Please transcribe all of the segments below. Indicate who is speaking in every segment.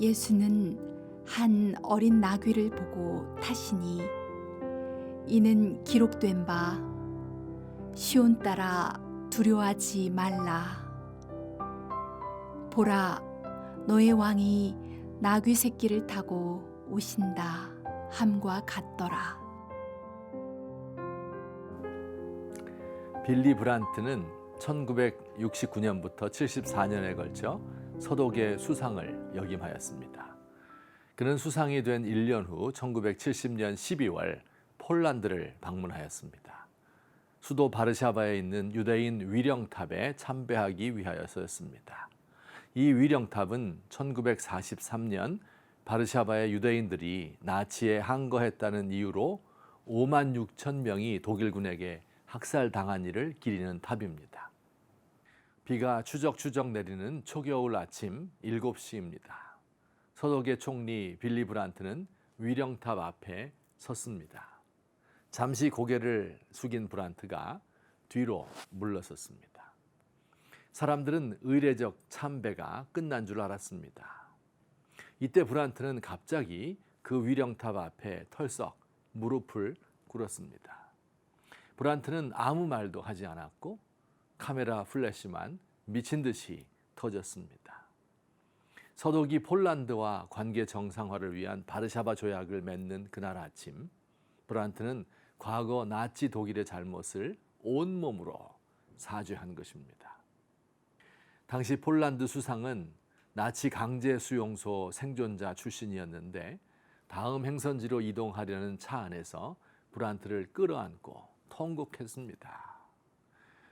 Speaker 1: 예수는 한 어린 나귀를 보고 타시니 이는 기록된 바 시온 따라 두려워하지 말라. 보라 너의 왕이 나귀 새끼를 타고 오신다. 함과 같더라.
Speaker 2: 빌리 브란트는 1969년부터 74년에 걸쳐 서독의 수상을 역임하였습니다. 그는 수상이 된 1년 후 1970년 12월 폴란드를 방문하였습니다. 수도 바르샤바에 있는 유대인 위령탑에 참배하기 위하여서였습니다. 이 위령탑은 1943년 바르샤바의 유대인들이 나치에 항거했다는 이유로 5만 6천 명이 독일군에게 학살당한 일을 기리는 탑입니다. 비가 추적추적 내리는 초겨울 아침 7시입니다. 서독의 총리 빌리 브란트는 위령탑 앞에 섰습니다. 잠시 고개를 숙인 브란트가 뒤로 물러섰습니다. 사람들은 의례적 참배가 끝난 줄 알았습니다. 이때 브란트는 갑자기 그 위령탑 앞에 털썩 무릎을 꿇었습니다. 브란트는 아무 말도 하지 않았고 카메라 플래시만 미친 듯이 터졌습니다. 서독이 폴란드와 관계 정상화를 위한 바르샤바 조약을 맺는 그날 아침, 브란트는 과거 나치 독일의 잘못을 온몸으로 사죄한 것입니다. 당시 폴란드 수상은 나치 강제 수용소 생존자 출신이었는데 다음 행선지로 이동하려는 차 안에서 브란트를 끌어안고 통곡했습니다.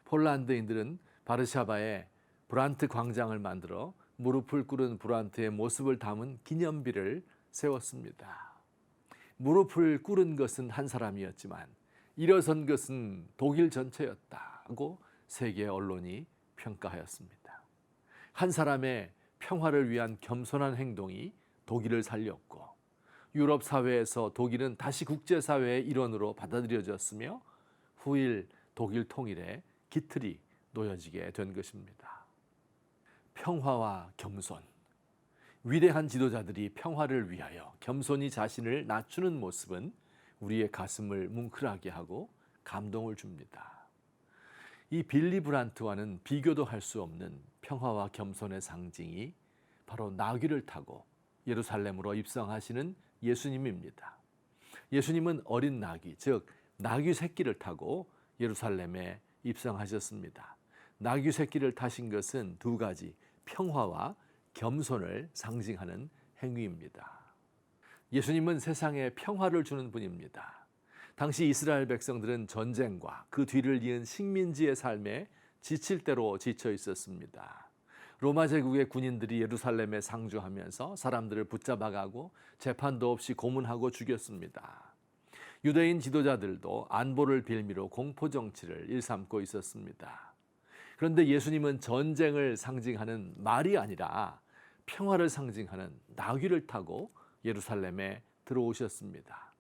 Speaker 2: 폴란드인들은 바르샤바에 브란트 광장을 만들어 무릎을 꿇은 브란트의 모습을 담은 기념비를 세웠습니다. 무릎을 꿇은 것은 한 사람이었지만 일어선 것은 독일 전체였다고 세계 언론이 평가하였습니다. 한 사람의 평화를 위한 겸손한 행동이 독일을 살렸고 유럽 사회에서 독일은 다시 국제 사회의 일원으로 받아들여졌으며 후일 독일 통일의 기틀이 놓여지게 된 것입니다. 평화와 겸손. 위대한 지도자들이 평화를 위하여 겸손히 자신을 낮추는 모습은 우리의 가슴을 뭉클하게 하고 감동을 줍니다. 이 빌리 브란트와는 비교도 할 수 없는 평화와 겸손의 상징이 바로 나귀를 타고 예루살렘으로 입성하시는 예수님입니다. 예수님은 어린 나귀, 즉 나귀 새끼를 타고 예루살렘에 입성하셨습니다. 나귀 새끼를 타신 것은 두 가지 평화와 겸손을 상징하는 행위입니다. 예수님은 세상에 평화를 주는 분입니다. 당시 이스라엘 백성들은 전쟁과 그 뒤를 이은 식민지의 삶에 지칠 대로 지쳐 있었습니다. 로마 제국의 군인들이 예루살렘에 상주하면서 사람들을 붙잡아가고 재판도 없이 고문하고 죽였습니다. 유대인 지도자들도 안보를 빌미로 공포 정치를 일삼고 있었습니다. 그런데 예수님은 전쟁을 상징하는 말이 아니라 평화를 상징하는 나귀를 타고 예루살렘에 들어오셨습니다.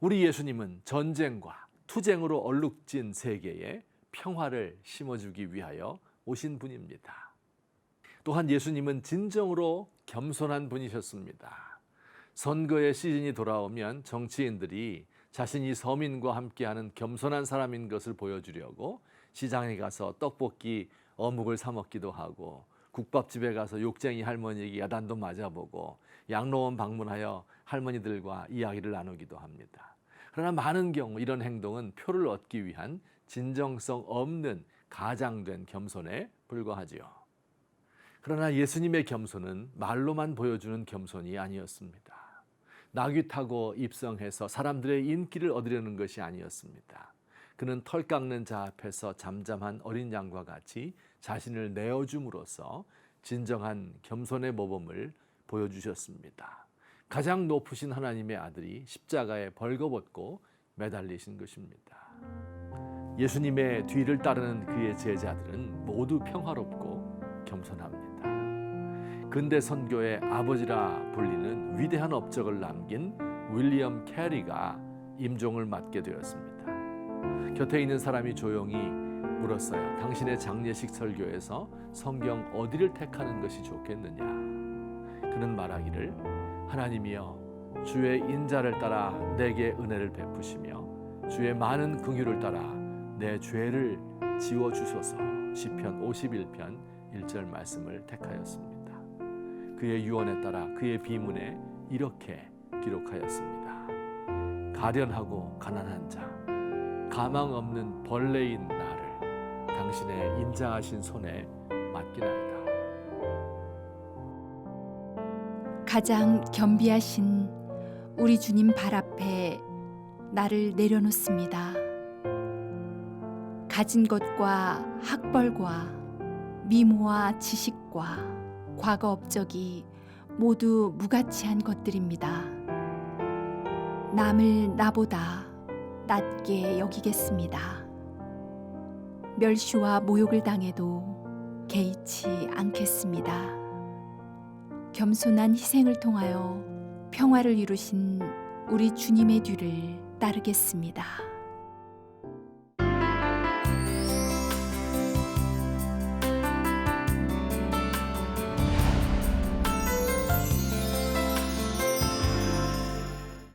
Speaker 2: 우리 예수님은 전쟁과 투쟁으로 얼룩진 세계에 평화를 심어주기 위하여 오신 분입니다. 또한 예수님은 진정으로 겸손한 분이셨습니다. 선거의 시즌이 돌아오면 정치인들이 자신이 서민과 함께하는 겸손한 사람인 것을 보여주려고 시장에 가서 떡볶이, 어묵을 사 먹기도 하고 국밥집에 가서 욕쟁이 할머니에게 야단도 맞아보고 양로원 방문하여 할머니들과 이야기를 나누기도 합니다. 그러나 많은 경우 이런 행동은 표를 얻기 위한 진정성 없는 가장된 겸손에 불과하지요. 그러나 예수님의 겸손은 말로만 보여주는 겸손이 아니었습니다. 나귀 타고 입성해서 사람들의 인기를 얻으려는 것이 아니었습니다. 그는 털 깎는 자 앞에서 잠잠한 어린 양과 같이 자신을 내어줌으로써 진정한 겸손의 모범을 보여주셨습니다. 가장 높으신 하나님의 아들이 십자가에 벌거벗고 매달리신 것입니다. 예수님의 뒤를 따르는 그의 제자들은 모두 평화롭고 겸손합니다. 근대 선교의 아버지라 불리는 위대한 업적을 남긴 윌리엄 캐리가 임종을 맡게 되었습니다. 곁에 있는 사람이 조용히 물었어요. 당신의 장례식 설교에서 성경 어디를 택하는 것이 좋겠느냐? 그는 말하기를 하나님이여 주의 인자를 따라 내게 은혜를 베푸시며 주의 많은 긍휼을 따라 내 죄를 지워 주소서. 시편 51편 1절 말씀을 택하였습니다. 그의 유언에 따라 그의 비문에 이렇게 기록하였습니다. 가련하고 가난한 자, 가망 없는 벌레인 나를 당신의 인자하신 손에 맡기나이다.
Speaker 1: 가장 겸비하신 우리 주님 발 앞에 나를 내려놓습니다. 가진 것과 학벌과 미모와 지식과 과거 업적이 모두 무가치한 것들입니다. 남을 나보다 낮게 여기겠습니다. 멸시와 모욕을 당해도 개의치 않겠습니다. 겸손한 희생을 통하여 평화를 이루신 우리 주님의 뒤를 따르겠습니다.